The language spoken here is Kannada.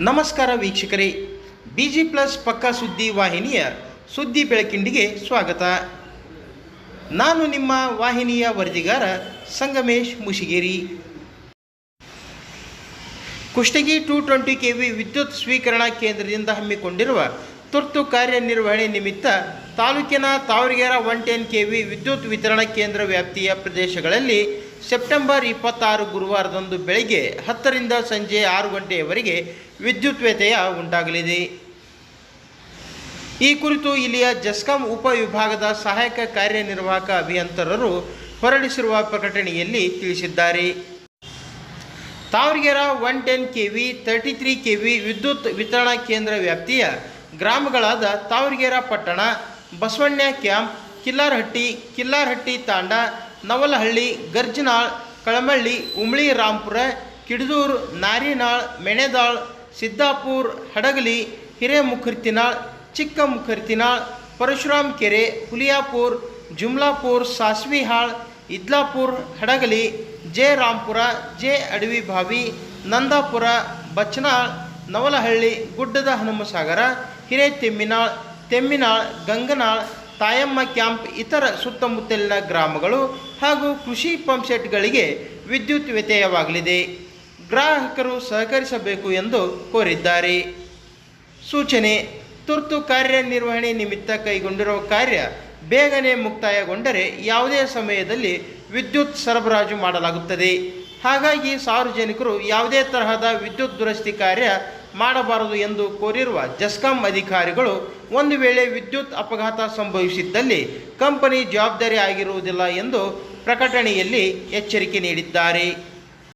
ನಮಸ್ಕಾರ ವೀಕ್ಷಕರೇ. ಬಿ ಜಿ ಪ್ಲಸ್ ಪಕ್ಕಾ ಸುದ್ದಿ ವಾಹಿನಿಯ ಸುದ್ದಿ ಬೆಳಕಿಂಡಿಗೆ ಸ್ವಾಗತ. ನಾನು ನಿಮ್ಮ ವಾಹಿನಿಯ ವರದಿಗಾರ Sangamesh Mushigeri. Kushtagi two twenty K V ವಿದ್ಯುತ್ ಸ್ವೀಕರಣಾ ಕೇಂದ್ರದಿಂದ ಹಮ್ಮಿಕೊಂಡಿರುವ ತುರ್ತು ಕಾರ್ಯನಿರ್ವಹಣೆ ನಿಮಿತ್ತ ತಾಲೂಕಿನ Tavaragera one ten K V ವಿದ್ಯುತ್ ವಿತರಣಾ ಕೇಂದ್ರ ವ್ಯಾಪ್ತಿಯ ಪ್ರದೇಶಗಳಲ್ಲಿ ಸೆಪ್ಟೆಂಬರ್ ಇಪ್ಪತ್ತಾರು ಗುರುವಾರದಂದು ಬೆಳಗ್ಗೆ ಹತ್ತರಿಂದ ಸಂಜೆ ಆರು ಗಂಟೆಯವರೆಗೆ ವಿದ್ಯುತ್ ವ್ಯತ್ಯಯ ಉಂಟಾಗಲಿದೆ. ಈ ಕುರಿತು ಇಲ್ಲಿಯ ಜಸ್ಕಾಂ ಉಪವಿಭಾಗದ ಸಹಾಯಕ ಕಾರ್ಯನಿರ್ವಾಹಕ ಅಭಿಯಂತರರು ಹೊರಡಿಸಿರುವ ಪ್ರಕಟಣೆಯಲ್ಲಿ ತಿಳಿಸಿದ್ದಾರೆ. Tavaragera one ten K V thirty three K V ವಿದ್ಯುತ್ ವಿತರಣಾ ಕೇಂದ್ರ ವ್ಯಾಪ್ತಿಯ ಗ್ರಾಮಗಳಾದ ತಾವರಗೆರ ಪಟ್ಟಣ, ಬಸವಣ್ಣ ಕ್ಯಾಂಪ್, ಕಿಲ್ಲಾರ್ಹಟ್ಟಿ ಕಿಲ್ಲಾರ್ಹಟ್ಟಿ ತಾಂಡ ನವಲಹಳ್ಳಿ, ಗರ್ಜನಾಳ್, ಕಳಮಳ್ಳಿ, ಉಮ್ಳಿ ರಾಂಪುರ ಕಿಡದೂರ್ ನಾರಿನಾಳ್, ಮೆಣೆದಾಳ್, ಸಿದ್ದಾಪುರ್, ಹಡಗಲಿ, ಹಿರೇಮುಖರ್ತಿನಾಳ್ ಚಿಕ್ಕ ಮುಖರ್ತಿನಾಳ್ ಪರಶುರಾಮ್ ಕೆರೆ ಹುಲಿಯಾಪುರ್ ಜುಮ್ಲಾಪುರ್, ಸಾಸ್ವಿಹಾಳ್, ಇದ್ಲಾಪುರ್, ಹಡಗಲಿ, ಜೆ ರಾಂಪುರ ಜೆ ಅಡವಿ ಭಾವಿ ನಂದಾಪುರ, ಬಚ್ಚನಾಳ್, ನವಲಹಳ್ಳಿ, ಗುಡ್ಡದ ಹನುಮಸಾಗರ, ಹಿರೇತೆಮ್ಮಿನಾಳ್, ತೆಮ್ಮಿನಾಳ್, ಗಂಗನಾಳ್ ತಾಯಮ್ಮ ಕ್ಯಾಂಪ್ ಇತರ ಸುತ್ತಮುತ್ತಲಿನ ಗ್ರಾಮಗಳು ಹಾಗೂ ಕೃಷಿ ಪಂಪ್ಸೆಟ್ಗಳಿಗೆ ವಿದ್ಯುತ್ ವ್ಯತ್ಯಯವಾಗಲಿದೆ. ಗ್ರಾಹಕರು ಸಹಕರಿಸಬೇಕು ಎಂದು ಕೋರಿದ್ದಾರೆ. ಸೂಚನೆ, ತುರ್ತು ಕಾರ್ಯನಿರ್ವಹಣೆ ನಿಮಿತ್ತ ಕೈಗೊಂಡಿರುವ ಕಾರ್ಯ ಬೇಗನೆ ಮುಕ್ತಾಯಗೊಂಡರೆ ಯಾವುದೇ ಸಮಯದಲ್ಲಿ ವಿದ್ಯುತ್ ಸರಬರಾಜು ಮಾಡಲಾಗುತ್ತದೆ. ಹಾಗಾಗಿ ಸಾರ್ವಜನಿಕರು ಯಾವುದೇ ತರಹದ ವಿದ್ಯುತ್ ದುರಸ್ತಿ ಕಾರ್ಯ ಮಾಡಬಾರದು ಎಂದು ಕೋರಿರುವ ಜಸ್ಕಾಂ ಅಧಿಕಾರಿಗಳು ಒಂದು ವೇಳೆ ವಿದ್ಯುತ್ ಅಪಘಾತ ಸಂಭವಿಸಿದ್ದಲ್ಲಿ ಕಂಪನಿ ಜವಾಬ್ದಾರಿ ಆಗಿರುವುದಿಲ್ಲ ಎಂದು ಪ್ರಕಟಣೆಯಲ್ಲಿ ಎಚ್ಚರಿಕೆ ನೀಡಿದ್ದಾರೆ.